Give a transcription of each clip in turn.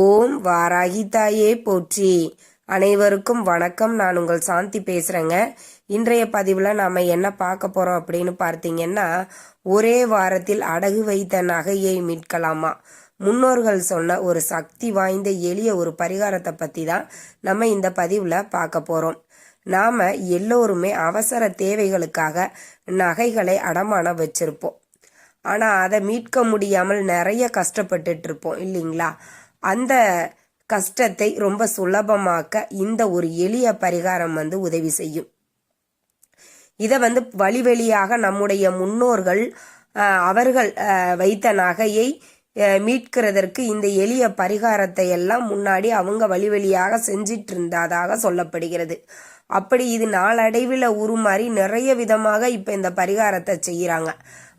ஓம் வாராகி தாயே போற்றி. அனைவருக்கும் வணக்கம். நான் உங்கள் சாந்தி பேசுறேங்க. இன்றைய பதிவில் நாம என்ன பார்க்க போறோம் அப்படின்னு பார்த்தீங்கன்னா ஒரே வாரத்தில் அடகு வைத்த நகையை மீட்கலாமா? முன்னோர்கள் சொன்ன ஒரு சக்தி வாய்ந்த எளிய ஒரு பரிகாரத்தை பத்தி தான் நம்ம இந்த பதிவில் பார்க்க போறோம். நாம எல்லோருமே அவசர தேவைகளுக்காக நகைகளை அடமானம் வச்சிருப்போம். ஆனா அதை மீட்க முடியாமல் நிறைய கஷ்டப்பட்டுட்டு இருப்போம் இல்லைங்களா? அந்த கஷ்டத்தை ரொம்ப சுலபமாக்க இந்த ஒரு எளிய பரிகாரம் வந்து உதவி செய்யும். இதை வந்து வழி வழியாக நம்முடைய முன்னோர்கள் அவர்கள் வைத்த நகையை மீட்கிறதற்கு இந்த எளிய பரிகாரத்தை எல்லாம் முன்னாடி அவங்க வழி வழியாக செஞ்சிட்டு இருந்ததாக சொல்லப்படுகிறது. அப்படி இது நாளடைவில் உருமாறி நிறைய விதமாக இப்போ இந்த பரிகாரத்தை செய்கிறாங்க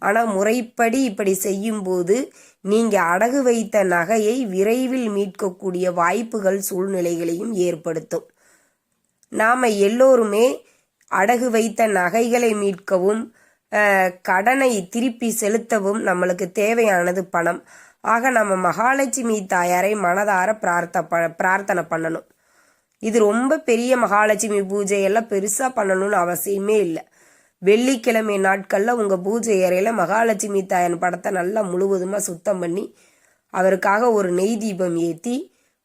ஆனால் முறைப்படி இப்படி செய்யும்போது நீங்கள் அடகு வைத்த நகையை விரைவில் மீட்கக்கூடிய வாய்ப்புகள் சூழ்நிலைகளையும் ஏற்படுத்தும். நாம் எல்லோருமே அடகு வைத்த நகைகளை மீட்கவும் கடனை திருப்பி செலுத்தவும் நம்மளுக்கு தேவையானது பணம். ஆக நம்ம மகாலட்சுமி தாயாரை மனதார பிரார்த்த ப பிரார்த்தனை பண்ணணும். இது ரொம்ப பெரிய மகாலட்சுமி பூஜை எல்லாம் பெருசாக பண்ணணும்னு அவசியமே இல்லை. வெள்ளிக்கிழமை நாட்களில் உங்கள் பூஜை அறையில் மகாலட்சுமி தாயன் படத்தை நல்லா முழுவதுமாக சுத்தம் பண்ணி அவருக்காக ஒரு நெய் தீபம் ஏற்றி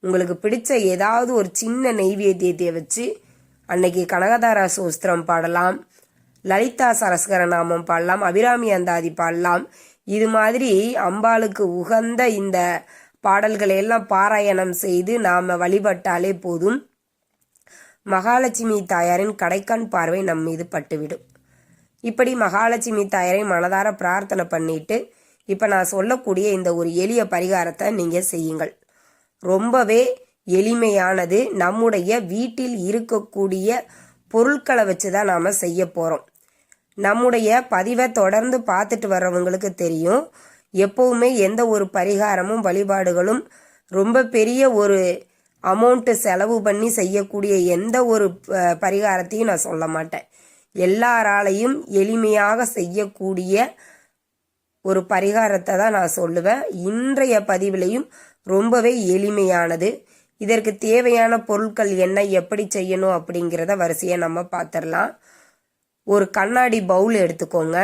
உங்களுக்கு பிடிச்ச ஏதாவது ஒரு சின்ன நெய்வேத்தியத்தை வச்சு அன்னைக்கு கனகதாரா சோஸ்திரம் பாடலாம் லலிதா சரஸ்கர நாமம் பாடலாம் அபிராமி அந்தாதி பாடலாம். இது மாதிரி அம்பாளுக்கு உகந்த இந்த பாடல்களை எல்லாம் பாராயணம் செய்து நாம் வழிபட்டாலே போதும். மகாலட்சுமி தாயாரின் கடைக்கண் பார்வை நம் மீது பட்டுவிடும். இப்படி மகாலட்சுமி தாயரை மனதார பிரார்த்தனை பண்ணிட்டு இப்போ நான் சொல்லக்கூடிய இந்த ஒரு எளிய பரிகாரத்தை நீங்கள் செய்யுங்கள். ரொம்பவே எளிமையானது. நம்முடைய வீட்டில் இருக்கக்கூடிய பொருட்களை வச்சு தான் நாம் செய்ய போகிறோம் நம்முடைய பதிவை தொடர்ந்து பார்த்துட்டு வர்றவங்களுக்கு தெரியும் எப்போவுமே எந்த ஒரு பரிகாரமும் வழிபாடுகளும் ரொம்ப பெரிய ஒரு அமௌண்ட்டு செலவு பண்ணி செய்யக்கூடிய எந்த ஒரு ப- பரிகாரத்தையும் நான் சொல்ல மாட்டேன். எல்லாராலையும் எளிமையாக செய்யக்கூடிய ஒரு பரிகாரத்தை தான் நான் சொல்லுவேன். இன்றைய பதிவிலையும் ரொம்பவே எளிமையானது. இதற்கு தேவையான பொருட்கள் என்ன எப்படி செய்யணும் அப்படிங்கிறத வரிசையாக நம்ம பார்த்துடலாம் ஒரு கண்ணாடி பவுல் எடுத்துக்கோங்க.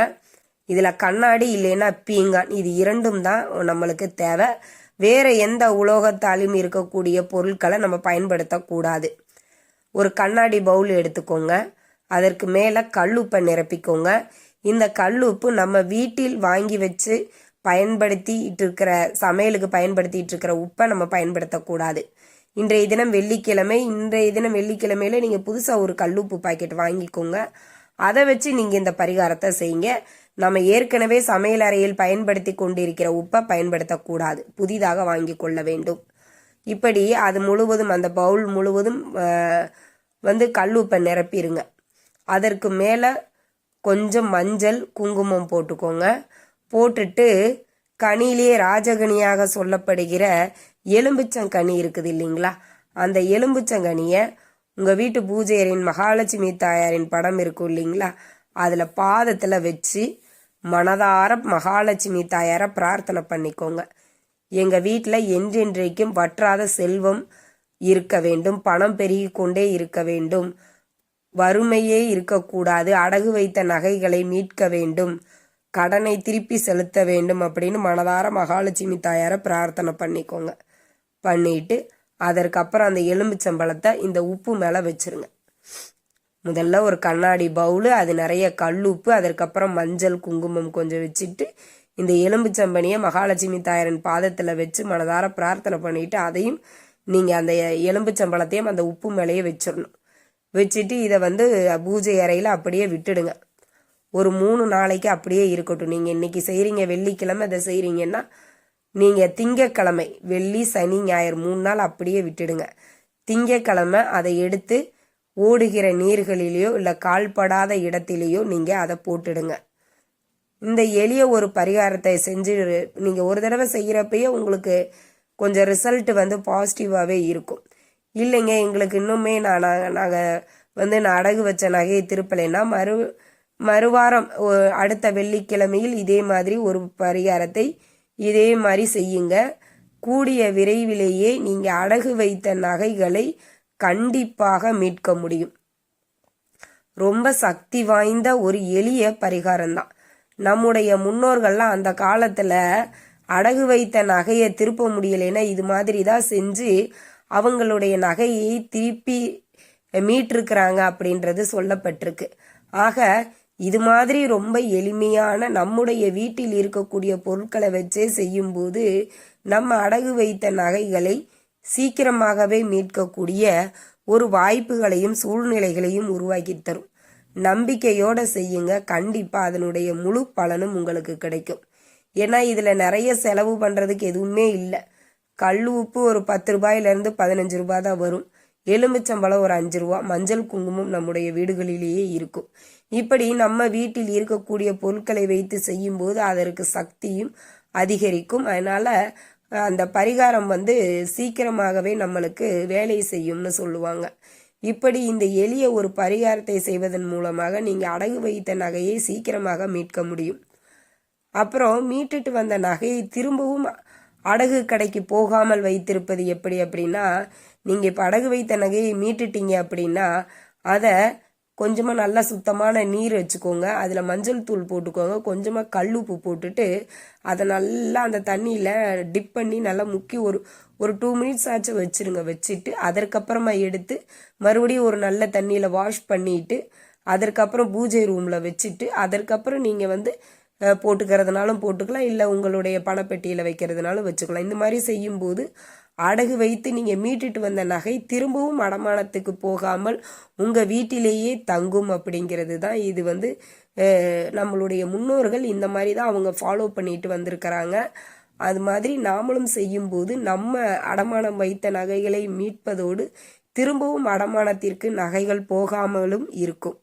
இதில் கண்ணாடி இல்லைன்னா பீங்கான் இது இரண்டும் தான் நம்மளுக்கு தேவை. வேறு எந்த உலோகத்தாலும் இருக்கக்கூடிய பொருட்களை நம்ம பயன்படுத்தக்கூடாது. ஒரு கண்ணாடி பவுல் எடுத்துக்கோங்க. அதற்கு மேலே கல்லுப்பை நிரப்பிக்கோங்க. இந்த கல்லுப்பு நம்ம வீட்டில் வாங்கி வச்சு பயன்படுத்திட்டு இருக்கிற சமையலுக்கு பயன்படுத்திட்டு இருக்கிற உப்பை நம்ம பயன்படுத்தக்கூடாது. இன்றைய தினம் வெள்ளிக்கிழமை இன்றைய தினம் வெள்ளிக்கிழமையில நீங்கள் புதுசாக ஒரு கல்லுப்பு பாக்கெட் வாங்கிக்கோங்க. அதை வச்சு நீங்கள் இந்த பரிகாரத்தை செய்யுங்க. நம்ம ஏற்கனவே சமையல் அறையில் பயன்படுத்தி கொண்டிருக்கிற உப்பை பயன்படுத்தக்கூடாது. புதிதாக வாங்கி கொள்ள வேண்டும். இப்படி அது முழுவதும் அந்த பவுல் முழுவதும் வந்து வந்து கல்லுப்பை நிரப்பிடுங்க அதற்கு மேலே கொஞ்சம் மஞ்சள் குங்குமம் போட்டுக்கோங்க. போட்டுட்டு கனியிலேயே ராஜகனியாக சொல்லப்படுகிற எலும்பிச்சங்கனி இருக்குது இல்லைங்களா? அந்த எலும்பிச்சங்கனியை உங்கள் வீட்டு பூஜையரின் மகாலட்சுமி தாயாரின் படம் இருக்கும் இல்லைங்களா? அதில் பாதத்தில் வச்சு மனதார மகாலட்சுமி தாயாரை பிரார்த்தனை பண்ணிக்கோங்க. எங்கள் வீட்டில் என்றென்றைக்கும் வற்றாத செல்வம் இருக்க வேண்டும் பணம் பெருகி கொண்டே இருக்க வேண்டும். வறுமையே இருக்கக்கூடாது. அடகு வைத்த நகைகளை மீட்க வேண்டும். கடனை திருப்பி செலுத்த வேண்டும் அப்படின்னு மனதார மகாலட்சுமி தாயாரை பிரார்த்தனை பண்ணிக்கோங்க. பண்ணிட்டு அதற்கப்புறம் அந்த எலும்புச்சம்பளத்தை இந்த உப்பு மேலே வச்சிருங்க. முதல்ல ஒரு கண்ணாடி பவுலு அது நிறைய கல்லுப்பு அதற்கப்புறம் மஞ்சள் குங்குமம் கொஞ்சம் வச்சுட்டு இந்த எலும்புச்சம்பனியை மகாலட்சுமி தாயாரின் பாதத்தில் வச்சு மனதார பிரார்த்தனை பண்ணிட்டு அதையும் நீங்கள் அந்த எலும்புச்சம்பழத்தையும் அந்த உப்பு மேலேயே வச்சிடணும் வச்சுட்டு இதை வந்து பூஜை அறையில் அப்படியே விட்டுடுங்க. ஒரு மூணு நாளைக்கு அப்படியே இருக்கட்டும். நீங்கள் இன்னைக்கு செய்கிறீங்க வெள்ளிக்கிழமை இதை செய்கிறீங்கன்னா நீங்கள் திங்கக்கிழமை வெள்ளி சனி ஞாயிறு மூணு நாள் அப்படியே விட்டுடுங்க. திங்கக்கிழமை அதை எடுத்து ஓடுகிற நீர்களிலேயோ இல்லை கால்படாத இடத்திலேயோ நீங்கள் அதை போட்டுடுங்க. இந்த எளிய ஒரு பரிகாரத்தை செஞ்சு நீங்கள் ஒரு தடவை செய்கிறப்பயே உங்களுக்கு கொஞ்சம் ரிசல்ட் வந்து பாசிட்டிவாகவே இருக்கும். இல்லைங்க எங்களுக்கு இன்னுமே நான் நாங்கள் வந்து நான் அடகு வச்ச நகையை திருப்பலைன்னா மறு மறுவாரம் அடுத்த வெள்ளிக்கிழமையில் இதே மாதிரி ஒரு பரிகாரத்தை இதே மாதிரி செய்யுங்க. கூடிய விரைவிலேயே நீங்க அடகு வைத்த நகைகளை கண்டிப்பாக மீட்க முடியும். ரொம்ப சக்தி வாய்ந்த ஒரு எளிய பரிகாரம் தான் நம்முடைய முன்னோர்கள்லாம் அந்த காலத்துல அடகு வைத்த நகையை திருப்ப முடியலைன்னா இது மாதிரி தான் செஞ்சு அவங்களுடைய நகையை திருப்பி மீட்டிருக்கிறாங்க அப்படின்றது சொல்லப்பட்டிருக்கு. ஆக இது மாதிரி ரொம்ப எளிமையான நம்முடைய வீட்டில் இருக்கக்கூடிய பொருட்களை வச்சே செய்யும்போது நம்ம அடகு வைத்த நகைகளை சீக்கிரமாகவே மீட்கக்கூடிய ஒரு வாய்ப்புகளையும் சூழ்நிலைகளையும் உருவாக்கி தரும். நம்பிக்கையோட செய்யுங்க. கண்டிப்பா அதனுடைய முழு பலனும் உங்களுக்கு கிடைக்கும். ஏன்னா இதுல நிறைய செலவு பண்றதுக்கு எதுவுமே இல்லை. கல் உப்பு ஒரு பத்து ரூபாயிலிருந்து பதினஞ்சு ரூபாய் தான் வரும். எலுமிச்சம்பழம் ஒரு அஞ்சு ரூபா. மஞ்சள் குங்குமம் நம்முடைய வீடுகளிலேயே இருக்கும். இப்படி நம்ம வீட்டில் இருக்கக்கூடிய பொருட்களை வைத்து செய்யும்போது அதற்கு சக்தியும் அதிகரிக்கும். அதனால அந்த பரிகாரம் வந்து சீக்கிரமாகவே நம்மளுக்கு வேலை செய்யும்னு சொல்லுவாங்க. இப்படி இந்த எளிய ஒரு பரிகாரத்தை செய்வதன் மூலமாக நீங்கள் அடகு வைத்த நகையை சீக்கிரமாக மீட்க முடியும். அப்புறம் மீட்டுட்டு வந்த நகையை திரும்பவும் அடகு கடைக்கு போகாமல் வைத்திருப்பது எப்படி அப்படின்னா நீங்கள் இப்போ அடகு வைத்த நகையை மீட்டுட்டீங்க அப்படின்னா அதை கொஞ்சமாக நல்லா சுத்தமான நீர் வச்சுக்கோங்க. அதில் மஞ்சள் தூள் போட்டுக்கோங்க. கொஞ்சமா கல்லுப்பு போட்டுட்டு அதை நல்லா அந்த தண்ணியில் டிப் பண்ணி நல்லா முக்கி ஒரு ஒரு டூ மினிட்ஸ் ஆச்சும் வச்சிருங்க. வச்சுட்டு அதற்கப்புறமா எடுத்து மறுபடியும் ஒரு நல்ல தண்ணியில் வாஷ் பண்ணிட்டு அதற்கப்புறம் பூஜை ரூமில் வச்சுட்டு அதற்கப்புறம் நீங்கள் வந்து போட்டுக்கிறதுனாலும் போட்டுக்கலாம். இல்லை உங்களுடைய பணப்பெட்டியில் வைக்கிறதுனாலும் வச்சுக்கலாம். இந்த மாதிரி செய்யும்போது அடகு வைத்து நீங்கள் மீட்டுட்டு வந்த நகை திரும்பவும் அடமானத்துக்கு போகாமல் உங்கள் வீட்டிலேயே தங்கும் அப்படிங்கிறது தான் இது வந்து நம்மளுடைய முன்னோர்கள் இந்த மாதிரி தான் அவங்க ஃபாலோ பண்ணிட்டு வந்திருக்கிறாங்க. அது மாதிரி நாமளும் செய்யும்போது நம்ம அடமானம் வைத்த நகைகளை மீட்பதோடு திரும்பவும் அடமானத்திற்கு நகைகள் போகாமலும் இருக்கும்.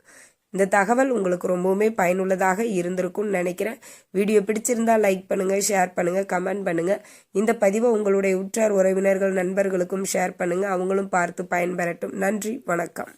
இந்த தகவல் உங்களுக்கு ரொம்பவுமே பயனுள்ளதாக இருந்திருக்கும்னு நினைக்கிறேன். வீடியோ பிடிச்சிருந்தா லைக் பண்ணுங்க ஷேர் பண்ணுங்க கமெண்ட் பண்ணுங்க. இந்த பதிவை உங்களுடைய உற்றார் உறவினர்கள் நண்பர்களுக்கும் ஷேர் பண்ணுங்க. அவங்களும் பார்த்து பயன்பெறட்டும். நன்றி வணக்கம்.